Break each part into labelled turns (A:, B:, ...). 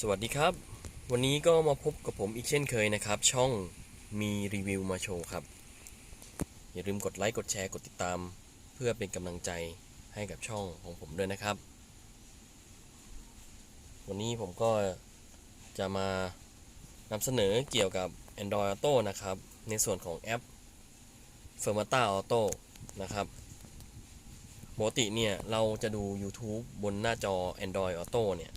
A: สวัสดีครับ วันนี้ก็มาพบกับผมอีกเช่นเคยนะครับ ช่องมีรีวิวมาโชว์ครับ อย่าลืมกดไลค์กดแชร์กดติดตาม เพื่อเป็นกำลังใจให้กับช่องของผมด้วยนะครับ วันนี้ผมก็จะมานำเสนอเกี่ยวกับ Android Auto นะครับ ในส่วนของแอป Fermata Auto นะครับปกติเนี่ยเราจะดู YouTube บนหน้าจอ Android Auto เนี่ย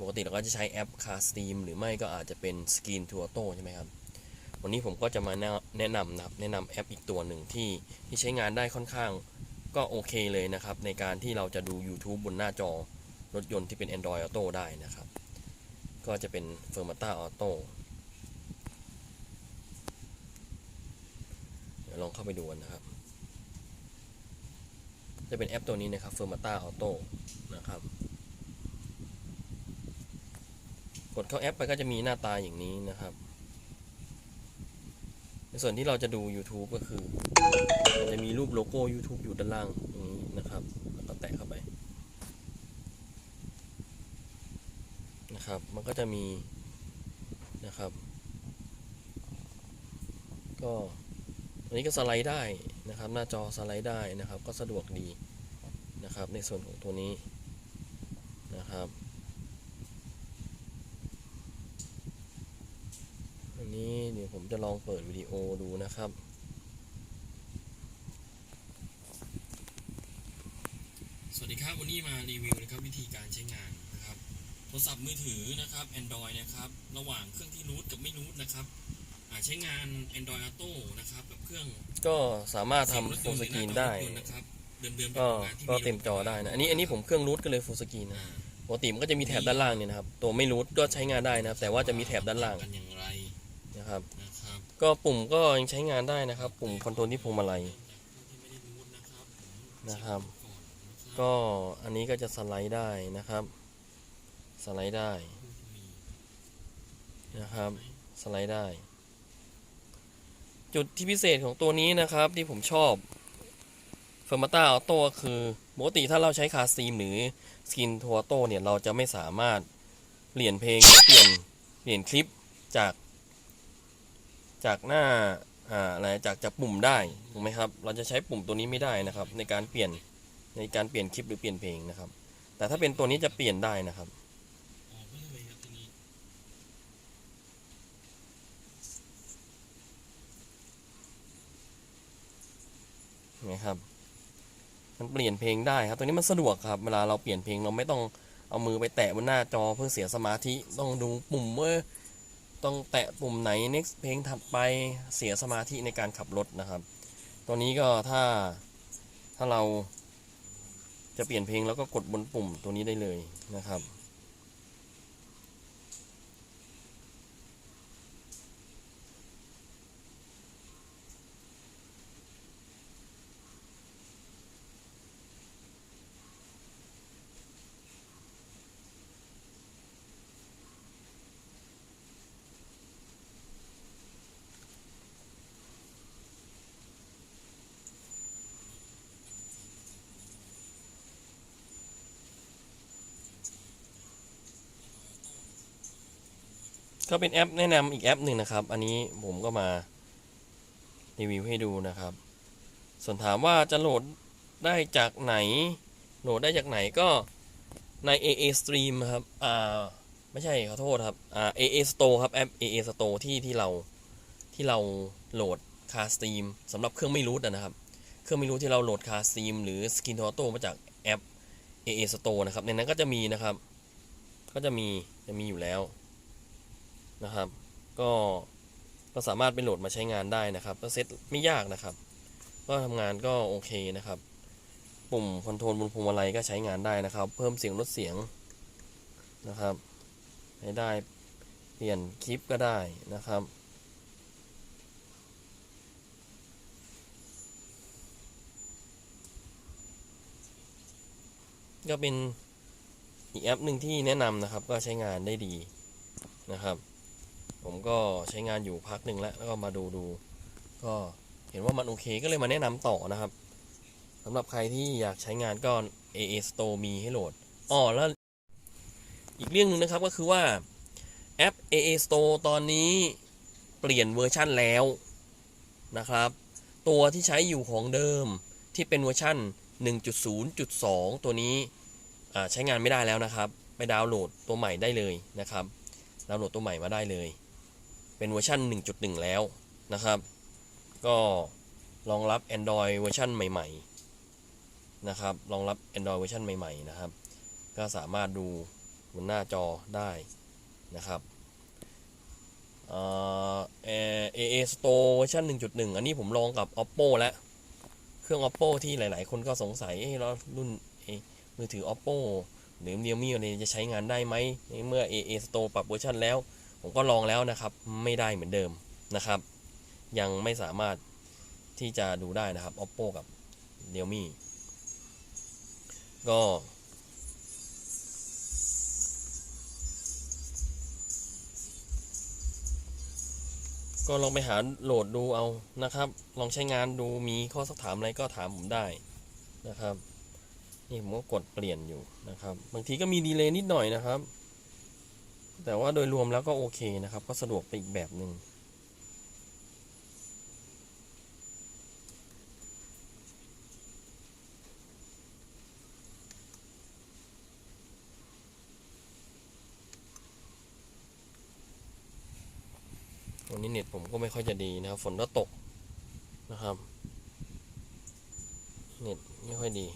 A: ปกติเราก็จะใช้แอป Car Steam หรือไม่ก็อาจจะเป็น Screen to Auto ใช่ไหมครับ วันนี้ผมก็จะมาแนะนะนำนะครับ แนะนำแอปอีกตัวหนึ่งที่ที่ใช้งานได้ค่อนข้างก็โอเคเลยนะครับ ในการที่เราจะดู YouTube บนหน้าจอรถยนต์ที่เป็น Android Auto ได้นะครับ ก็จะเป็น Fermata Auto เดี๋ยวลองเข้าไปดูกันนะครับ จะเป็นแอปตัวนี้นะครับ Fermata Auto นะครับ ก ดเข้าแอปไปก็จะมีหน้าตาอย่างนี้นะครับ ในส่วนที่เราจะดู YouTube ก็คือจะมีรูปโลโก้ YouTube อยู่ด้านล่างตรงนี้นะครับ แล้วก็แตะเข้าไปนะครับ มันก็จะมีนะครับ ก็อันนี้ก็สไลด์ได้นะครับ หน้าจอสไลด์ได้นะครับ ก็สะดวกดีนะครับ ในส่วนของตัวนี้นะครับ อั นนี้เดี๋ยวผมจะลองเปิดวิดีโอดูนะครับสวัสดีครับวันนี้มารีวิวนะครับวิธีการใช้งานนะครับโทรศัพท์มือถือนะครับ Android นะครับระหว่างเครื่องที่รูทกับไม่รูทนะครับอ่าใช้งาน Android Auto นะครับกับเครื่องก็สามารถทำ full screen ได้
B: นะครับเดิมๆ
A: ก็
B: ทำงานที่
A: ก็เต็มจอได้นะอันนี้อันนี้ผมเครื่องรูทก็เลย full screen นะ
B: อ่า
A: ปกติมันก็จะมีแถบด้านล่างเนี่ยนะครับตัวไม่รูทก็ใช้งานได้นะครับแต่ว่าจะมีแถบด้านล่าง
B: กั นอย่างไร
A: นะครับ
B: นะครับ
A: ก็ปุ่มก็ยังใช้งานได้นะครับ ปุ่มคอนโทรลที่พวงมาลัย
B: ที่ไม่ได้รู้นะครับผม
A: นะครับ
B: ก่อนนะครับ
A: ก็อันนี้ก็จะสไลด์ได้นะครับ สไลด์ได้นะครับ สไลด์ได้ จุดที่พิเศษของตัวนี้นะครับที่ผมชอบ f e r m a t a Auto ก็คือปกติถ้าเราใช้คาสตีมหรือ Skin to Auto เนี่ยเราจะไม่สามารถเปลี่ยนเพลงหรือเปลี่ยนเปลี่ยนคลิปจาก จากหน้าอ่าอะไรจากจากปุ่มได้ถูกไหมครับ เราจะใช้ปุ่มตัวนี้ไม่ได้นะครับ ในการเปลี่ยนในการเปลี่ยนคลิปหรือเปลี่ยนเพลงนะครับ แต่ถ้าเป็นตัวนี้จะเปลี่ยนได้นะครับ
B: ไม่เลยครับทีนี้
A: เห็นไหมครับ มันเปลี่ยนเพลงได้ครับ ตัวนี้มันสะดวกครับ เวลาเราเปลี่ยนเพลงเราไม่ต้องเอามือไปแตะบนหน้าจอเพื่อเสียสมาธิ ต้องดูปุ่มว่า ต้องแตะปุ่มไหน next เพลงถัดไปเสียสมาธิในการขับรถนะครับ ตัวนี้ก็ถ้าถ้าเราจะเปลี่ยนเพลงแล้วก็กดบนปุ่มตัวนี้ได้เลยนะครับ ก็เป็นแอปแนะนำอีกแอปหนึ่งนะครับ อันนี้ผมก็มารีวิวให้ดูนะครับ ส่วนถามว่าจะโหลดได้จากไหน โหลดได้จากไหนก็ใน AA Stream ครับ อ่า ไม่ใช่ขอโทษครับ อ่า AA Store ครับแอป AA Store ที่ที่เราที่เราโหลด Car Steam สำหรับเครื่องไม่รูทนะครับ เครื่องไม่รูทที่เราโหลด Car Steam หรือ Skin Auto มาจากแอป AA Store นะครับ ในนั้นก็จะมีนะครับ ก็จะมีจะมีอยู่แล้ว นะครับ ก็ก็สามารถไปโหลดมาใช้งานได้นะครับ ก็เซตไม่ยากนะครับ ก็ทำงานก็โอเคนะครับ ปุ่มคอนโทรลบนพวงมาลัยก็ใช้งานได้นะครับ เพิ่มเสียงลดเสียงนะครับให้ได้เปลี่ยนคลิปก็ได้นะครับก็เป็นอีกแอปหนึ่งที่แนะนำนะครับ ก็ใช้งานได้ดีนะครับ ผมก็ใช้งานอยู่พักหนึ่งแล้วแล้วก็มาดูดู ก็เห็นว่ามันโอเคก็เลยมาแนะนำต่อนะครับสำหรับใครที่อยากใช้งานก็ AA Store มีให้โหลดอ๋อแล้วอีกเรื่องหนึ่งนะครับก็คือว่าแอป AA Store ตอนนี้เปลี่ยนเวอร์ชั่นแล้วนะครับ ตัวที่ใช้อยู่ของเดิมที่เป็นเวอร์ชั่น 1.0.2 ตัวนี้ใช้งานไม่ได้แล้วนะครับ ไปดาวน์โหลดตัวใหม่ได้เลยนะครับ ดาวน์โหลดตัวใหม่มาได้เลย เป็นเวอร์ชัน1.1 แล้วนะครับ ก็รองรับ Android เวอร์ชันใหม่ๆนะครับรองรับ Android เวอร์ชันใหม่ๆนะครับ ก็สามารถดูบนหน้าจอได้นะครับเอ่อ AA Store เวอร์ชัน1.1 อันนี้ผมลองกับ Oppo แล้ว เครื่อง Oppo ที่หลาย ๆ คนก็สงสัยเอ๊ะแล้วรุ่นมือถือ Oppo หรือ Realme อะไรจะใช้งานได้ไหมในเมื่อ AA Store ปรับเวอร์ชันแล้ว ผมก็ลองแล้วนะครับ ไม่ได้เหมือนเดิมนะครับ ยังไม่สามารถที่จะดูได้นะครับ Oppo กับ Realme ก็ ก็ลองไปหาโหลดดูเอานะครับ ลองใช้งานดูมีข้อสักถามอะไรก็ถามผมได้นะครับ นี่ผมก็กดเปลี่ยนอยู่นะครับ บางทีก็มีดีเลย์นิดหน่อยนะครับ แต่ว่าโดยรวมแล้วก็โอเคนะครับ ก็สะดวกไปอีกแบบหนึ่งวันนี้เน็ตผมก็ไม่ค่อยจะดีนะครับ ฝนก็ตกนะครับ เน็ตไม่ค่อยดี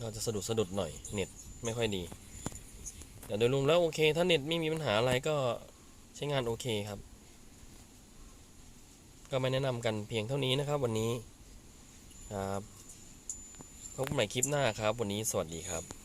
A: เราจะสะดุดสะดุดหน่อยเน็ตไม่ค่อยดี แต่โดยรวมแล้วโอเค ถ้าเน็ตไม่มีปัญหาอะไรก็ใช้งานโอเคครับ ก็ไม่แนะนำกันเพียงเท่านี้นะครับวันนี้ครับพบกันใหม่คลิปหน้าครับ วันนี้สวัสดีครับ